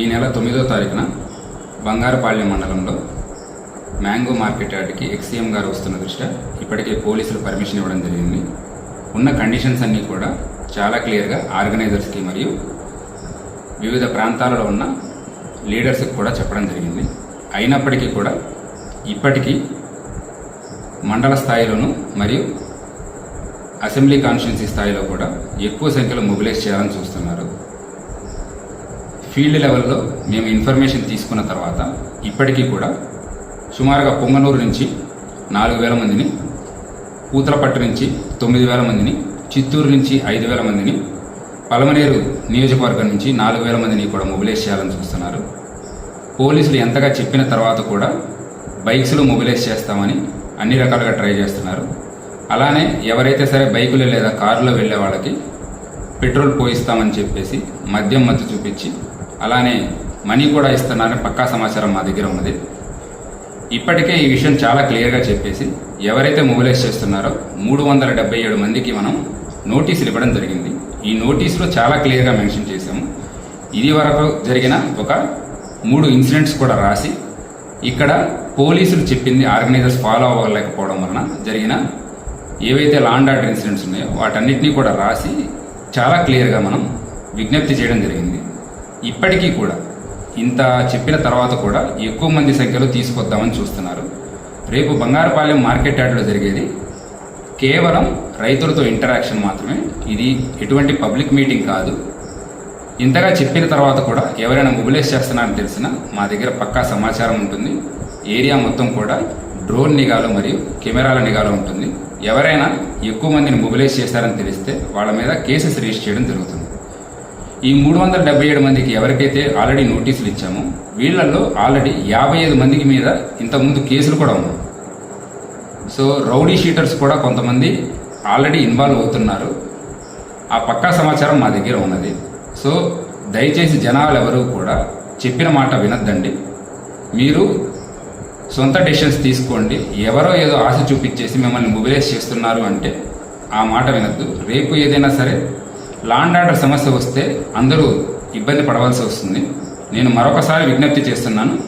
ఈ నెల తొమ్మిదో తారీఖున బంగారపాళ్యం మండలంలో మ్యాంగో మార్కెట్ యార్డ్కి ఎక్సీఎం గారు వస్తున్న దృష్ట్యా ఇప్పటికే పోలీసులు పర్మిషన్ ఇవ్వడం జరిగింది. ఉన్న కండిషన్స్ అన్నీ కూడా చాలా క్లియర్గా ఆర్గనైజర్స్కి మరియు వివిధ ప్రాంతాలలో ఉన్న లీడర్స్కి కూడా చెప్పడం జరిగింది. అయినప్పటికీ కూడా ఇప్పటికీ మండల స్థాయిలోనూ మరియు అసెంబ్లీ కాన్స్టిట్యున్సీ స్థాయిలో కూడా ఎక్కువ సంఖ్యలో మొబిలైజ్ చేయాలని చూస్తున్నారు. ఫీల్డ్ లెవెల్లో మేము ఇన్ఫర్మేషన్ తీసుకున్న తర్వాత ఇప్పటికీ కూడా సుమారుగా పొంగనూరు నుంచి నాలుగు వేల మందిని పూతలపట్టు నుంచి తొమ్మిది వేల మందిని చిత్తూరు నుంచి ఐదు వేల మందిని పలమనేరు నియోజకవర్గం నుంచి నాలుగు వేల మందిని కూడా మొబిలైజ్ చేయాలని చూస్తున్నారు. పోలీసులు ఎంతగా చెప్పిన తర్వాత కూడా బైక్స్లో మొబిలైజ్ చేస్తామని అన్ని రకాలుగా ట్రై చేస్తున్నారు. అలానే ఎవరైతే సరే బైకులో లేదా కారులో వెళ్ళే వాళ్ళకి పెట్రోల్ పోయిస్తామని చెప్పేసి మద్యం మత్తు చూపించి అలానే మనీ కూడా ఇస్తున్నారని పక్కా సమాచారం మా దగ్గర ఉన్నది. ఇప్పటికే ఈ విషయం చాలా క్లియర్గా చెప్పేసి ఎవరైతే మొబిలైజ్ చేస్తున్నారో మూడు వందల డెబ్బై ఏడు మందికి మనం నోటీసులు ఇవ్వడం జరిగింది. ఈ నోటీసులో చాలా క్లియర్గా మెన్షన్ చేశాము. ఇది వరకు జరిగిన ఒక మూడు ఇన్సిడెంట్స్ కూడా రాసి ఇక్కడ పోలీసులు చెప్పింది ఆర్గనైజర్స్ ఫాలో అవ్వలేకపోవడం వలన జరిగిన ఏవైతే లాండ్ ఆర్డర్ ఇన్సిడెంట్స్ ఉన్నాయో వాటన్నిటినీ కూడా రాసి చాలా క్లియర్గా మనం విజ్ఞప్తి చేయడం జరిగింది. ఇప్పటికీ కూడా ఇంత చెప్పిన తర్వాత కూడా ఎక్కువ మంది సంఖ్యలో తీసుకొద్దామని చూస్తున్నారు. రేపు బంగారుపాలెం మార్కెట్ యార్డ్లో జరిగేది. కేవలం రైతులతో ఇంటరాక్షన్ మాత్రమే. ఇది ఎటువంటి పబ్లిక్ మీటింగ్ కాదు. ఇంతగా చెప్పిన తర్వాత కూడా ఎవరైనా మొబిలైజ్ చేస్తున్నారని తెలిసినా మా దగ్గర పక్కా సమాచారం ఉంటుంది. ఏరియా మొత్తం కూడా డ్రోన్ నిఘాలు మరియు కెమెరాల నిఘాలు ఉంటుంది. ఎవరైనా ఎక్కువ మందిని మొబిలైజ్ చేశారని తెలిస్తే వాళ్ళ మీద కేసెస్ రిజిస్టర్ చేయడం జరుగుతుంది. ఈ మూడు వందల డెబ్బై ఏడు మందికి ఎవరికైతే ఆల్రెడీ నోటీసులు ఇచ్చామో వీళ్ళల్లో ఆల్రెడీ యాభై ఐదు మందికి మీద ఇంతకుముందు కేసులు కూడా ఉన్నాయి. సో రౌడీ షీటర్స్ కూడా కొంతమంది ఆల్రెడీ ఇన్వాల్వ్ అవుతున్నారు. ఆ పక్కా సమాచారం మా దగ్గర ఉన్నది. సో దయచేసి జనాలు ఎవరు కూడా చెప్పిన మాట వినద్దండి. మీరు సొంత డెసిషన్స్ తీసుకోండి. ఎవరో ఏదో ఆశ చూపించేసి మిమ్మల్ని మొబిలైజ్ చేస్తున్నారు అంటే ఆ మాట వినద్దు. రేపు ఏదైనా సరే లాండ్ ఆర్డర్ సమస్య వస్తే అందరూ ఇబ్బంది పడవలసి వస్తుంది. నేను మరొకసారి విజ్ఞప్తి చేస్తున్నాను.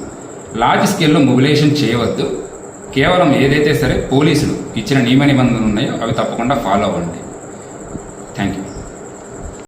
లార్జ్ స్కేల్లో మొబిలైజేషన్ చేయవద్దు. కేవలం ఏదైతే సరే పోలీసులు ఇచ్చిన నియమ నిబంధనలు ఉన్నాయో అవి తప్పకుండా ఫాలో అవ్వండి. Thank you